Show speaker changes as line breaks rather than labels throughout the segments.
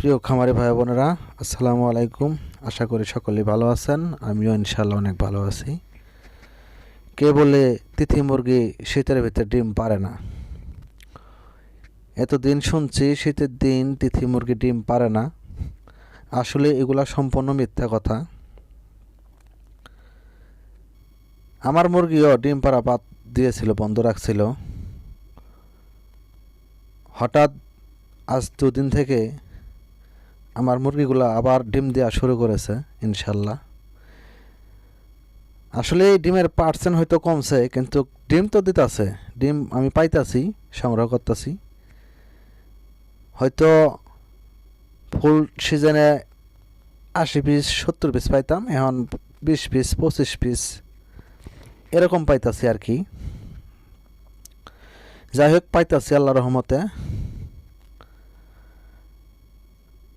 প্রিয় খামারি ভাই বোনেরা, আসসালামু আলাইকুম। আশা করি সকলেই ভালো আছেন, আমিও ইনশাল্লাহ অনেক ভালো আছি। কে বলে তিথি মুরগি শীতের ভিতরে ডিম পারে না? এতদিন শুনছি শীতের দিন তিথি মুরগি ডিম পারে না। আসলে এগুলা সম্পূর্ণ মিথ্যা কথা। আমার মুরগিও ডিম পাড়া বাদ দিয়েছিল, বন্ধ রাখছিল। হঠাৎ আজ দুদিন থেকে আমার মুরগিগুলো আবার ডিম দেওয়া শুরু করেছে, ইনশাল্লাহ। আসলে ডিমের পার্সেন্ট হয়তো কমছে, কিন্তু ডিম তো দিতেছে। ডিম আমি পাইতাছি, সংগ্রহ করতেছি। হয়তো ফুল সিজনে আশি পিস সত্তর পিস পাইতাম, এখন বিশ পিস পঁচিশ পিস এরকম পাইতাছি আর কি। যাই হোক, পাইতাছি আল্লাহ রহমতে।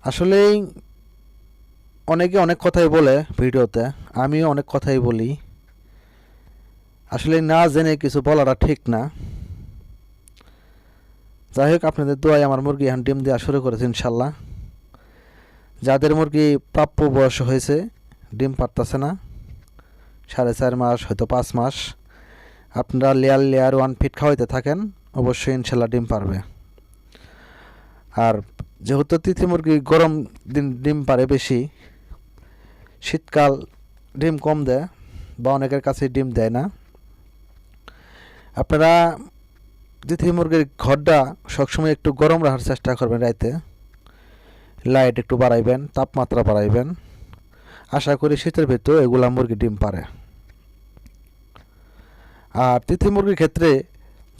আসলেই অনেকে অনেক কথাই বলে ভিডিওতে, আমিও অনেক কথাই বলি। আসলে না জেনে কিছু বলাটা ঠিক না। যাই হোক, আপনাদের দোয়াই আমার মুরগি এখন ডিম দেওয়া শুরু করেছে ইনশাল্লাহ। যাদের মুরগি প্রাপ্য বয়স হয়েছে, ডিম পারতেছে না। সাড়ে চার মাস, হয়তো পাঁচ মাস। আপনারা লেয়ার লেয়ার ওয়ান ফিট খাওয়াইতে থাকেন, অবশ্যই ইনশাল্লাহ ডিম পারবে। আর যেহেতু তিথি মুরগি গরম দিন ডিম পারে বেশি, শীতকাল ডিম কম দেয় বা অনেকের কাছে ডিম দেয় না। আপনারা তিথি মুরগির ঘরটা সবসময় একটু গরম রাখার চেষ্টা করবেন রাইতে। লাইট একটু বাড়াইবেন, তাপমাত্রা বাড়াইবেন। আশা করি শীতের ভেতর এগুলা মুরগি ডিম পারে। আর তিথি মুরগির ক্ষেত্রে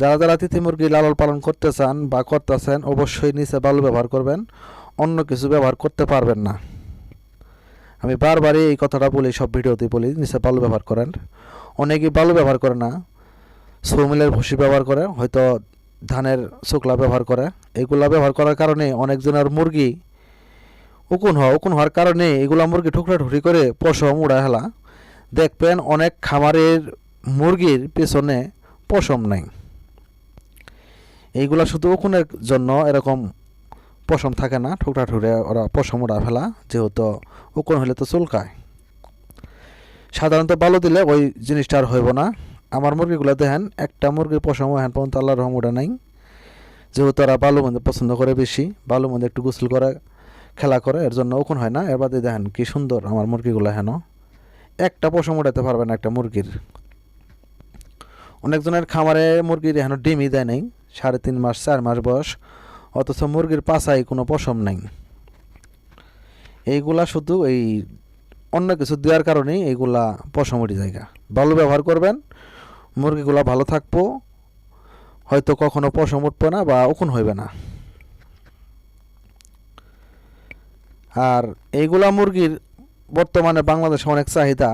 যারা যারা তিথি মুরগি লালন পালন করতে চান বা করতেছেন, অবশ্যই নিচে বালু ব্যবহার করবেন, অন্য কিছু ব্যবহার করতে পারবেন না। আমি বারবারই এই কথাটা বলি, সব ভিডিওতেই বলি, নিচে বালু ব্যবহার করেন। অনেকেই বালু ব্যবহার করে না, সৌমিলের ভুসি ব্যবহার করে, হয়তো ধানের শুকলা ব্যবহার করে। এগুলা ব্যবহার করার কারণে অনেকজনের মুরগি উকুন হওয়া, উকুন হওয়ার কারণে এগুলা মুরগি ঠুকরা ঠুকরি করে পশম উড়ায় হেলা দেখবেন অনেক খামারের মুরগির পেছনে পশম নাই। এইগুলা শুধু উকুনের জন্য এরকম পশম থাকে না, ঠুকরা ঠুকরে, ওরা পশম উড়া ফেলা, যেহেতু উকুন হলে তো চুলকায়। সাধারণত বালু দিলে ওই জিনিসটা আর হইব না। আমার মুরগিগুলো দেখেন, একটা মুরগির পশম এখন পর্যন্ত আল্লাহ রহম উঠে নাই। যেহেতু ওরা বালু মধ্যে পছন্দ করে বেশি, বালু মধ্যে একটু গোসল করে, খেলা করে, এর জন্য উকুন হয় না। এর বাদে দেখেন কি সুন্দর আমার মুরগিগুলো হেন একটা পশম উঠাতে পারবে না একটা মুরগির। অনেকজনের খামারে মুরগির এখনও ডিমই দেয় নাই। সাড়ে তিন মাস, চার মাস বয়স, অথচ মুরগির পাশায় কোনো পশম নাই। এইগুলা শুধু এই অন্য কিছু দেওয়ার কারণেই এইগুলা পশম উঠে জায়গা ভালো ব্যবহার করবেন, মুরগিগুলা ভালো থাকব, হয়তো কখনো পশম উঠবে না বা উকুন হইবে না। আর এইগুলা মুরগির বর্তমানে বাংলাদেশে অনেক চাহিদা।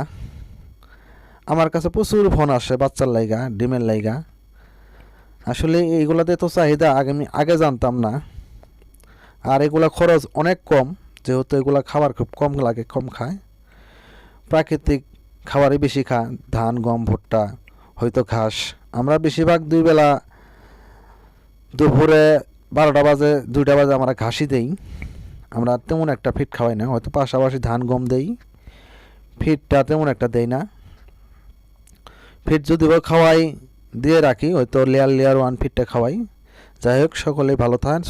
আমার কাছে প্রচুর ফোন আসে বাচ্চার লাইগা, ডিমের লাইগা। আসলে এইগুলাতে তো চাহিদা আগে আমি আগে জানতাম না। আর এগুলা খরচ অনেক কম, যেহেতু এগুলা খাবার খুব কম লাগে, কম খায়। প্রাকৃতিক খাবারই বেশি খায়, ধান, গম, ভুট্টা, হয়তো ঘাস। আমরা বেশিরভাগ দুই বেলা দুপুরে বারোটা বাজে, দুইটা বাজে আমরা ঘাসই দেই। আমরা তেমন একটা ফিট খাওয়াই না, হয়তো পাশাপাশি ধান, গম দেই। ফিটটা তেমন একটা দেই না। ফিট যদি বা খাওয়াই দিয়ে রাখি হয়তো লেয়ার লেয়ার ওয়ান ফিটটা খাওয়াই। যাই হোক সকলেই ভালো থাকেন